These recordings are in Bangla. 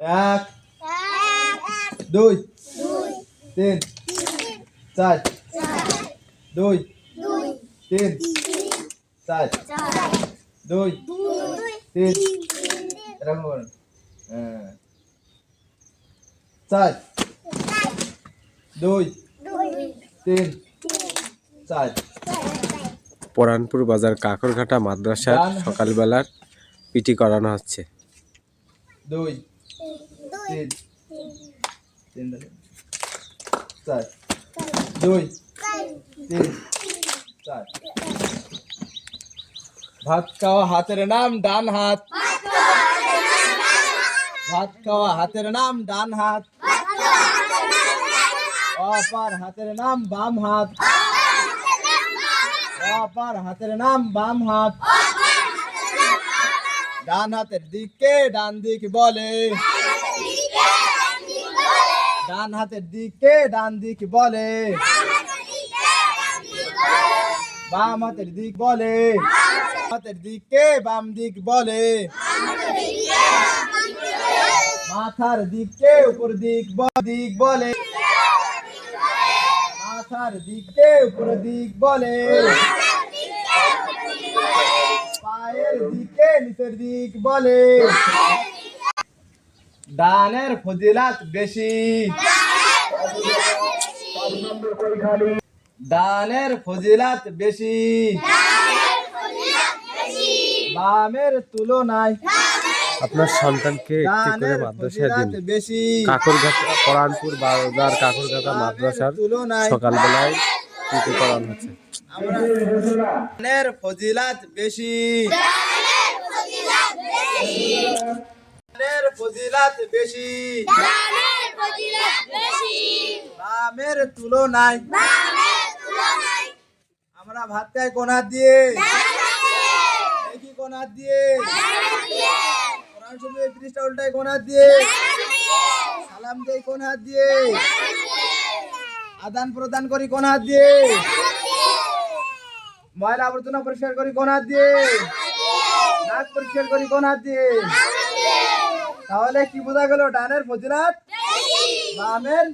এক দুই তিন চার দুই তিন চার দুই তিন এরকম করুন হ্যাঁ। চার দুই তিন চার। পরানপুর বাজার কাকরঘাটা মাদ্রাসার সকালবেলার পিটি করানো হচ্ছে। দুই তিন তিন ধরে। চার দুই তিন চার ভাত খাওয়া হাতের নাম ডান হাত ভাত খাওয়া হাতের নাম ডান হাত অপার হাতের নাম বাম হাত অপার হাতের নাম বাম হাত ডান হাতের দিকে ডান দিক বলে ডান হাতের দিকে ডান দিক বলে। বাম হাতের দিক বলে। হাতের দিকে বাম দিক বলে। মাথার দিকে উপর দিক দিক বলে। মাথার দিকে উপর দিক বলে। পায়ের দিকে নিচের দিক বলে। দানের ফজিলাত বেশি। দানের ফজিলাত বেশি। বামের তুলনায় আপনার সন্তানকে একটি করে মাদ্রাসায় দিন। বেশি। পরানপুর বাজার কাকরঘাটা মাদ্রাসার সকালবেলায় করানো হচ্ছে। আমরা দানের ফজিলাত বেশি। দানের ফজিলাত বেশি। বামের তুলনায়। আমরা ভাত খাই কোন দিয়ে। কি কোন দিয়ে। কোরআন শরীফের পৃষ্ঠা উল্টাই কোন দিয়ে। সালাম দেই কোন হাত দিয়ে। আদান প্রদান করি কোন হাত দিয়ে। ময়লা আবর্জনা পরিষ্কার করি কোন হাত দিয়ে। নাক পরিষ্কার করি কোন হাত দিয়ে। তাহলে কি বোঝা গেল ডানের ফজিলাত? বামের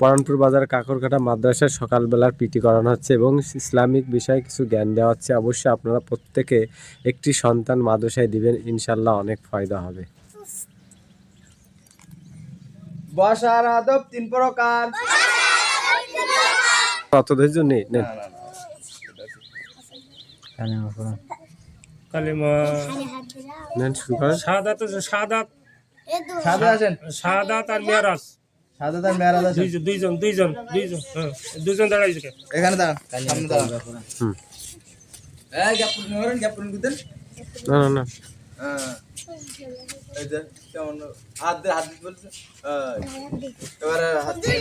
পরানপুর বাজার কাকরঘাটা মাদ্রাসার সকালবেলার পিটি করানো হচ্ছে এবং ইসলামিক বিষয়ে কিছু জ্ঞান দেওয়া হচ্ছে। অবশ্যই আপনারা প্রত্যেকে একটি সন্তান মাদ্রাসায় দিবেন ইনশাল্লাহ অনেক ফায়দা হবে। বসার আদব তিন প্রকার। অত ধৈর্য নেই নেন কালিমা। নেন শুরু করেন সাদাত। সাদাত সাদা আছেন? সাদাত আর মেরাজ সাদা তার মেয়ারাজ আছেন? দুইজন দুইজন দুইজন দুইজন হ্যাঁ দুইজন দাঁড়াইছে এখানে দাঁড়ান সামনে দাঁড়ান। হুম। এই গ্যাপ করেন গ্যাপ পূরণ করতেন না না না। হ্যাঁ। এই যে কেমন? হাত দিয়ে হাত দিতে বলছে। এবারে হাত দিয়ে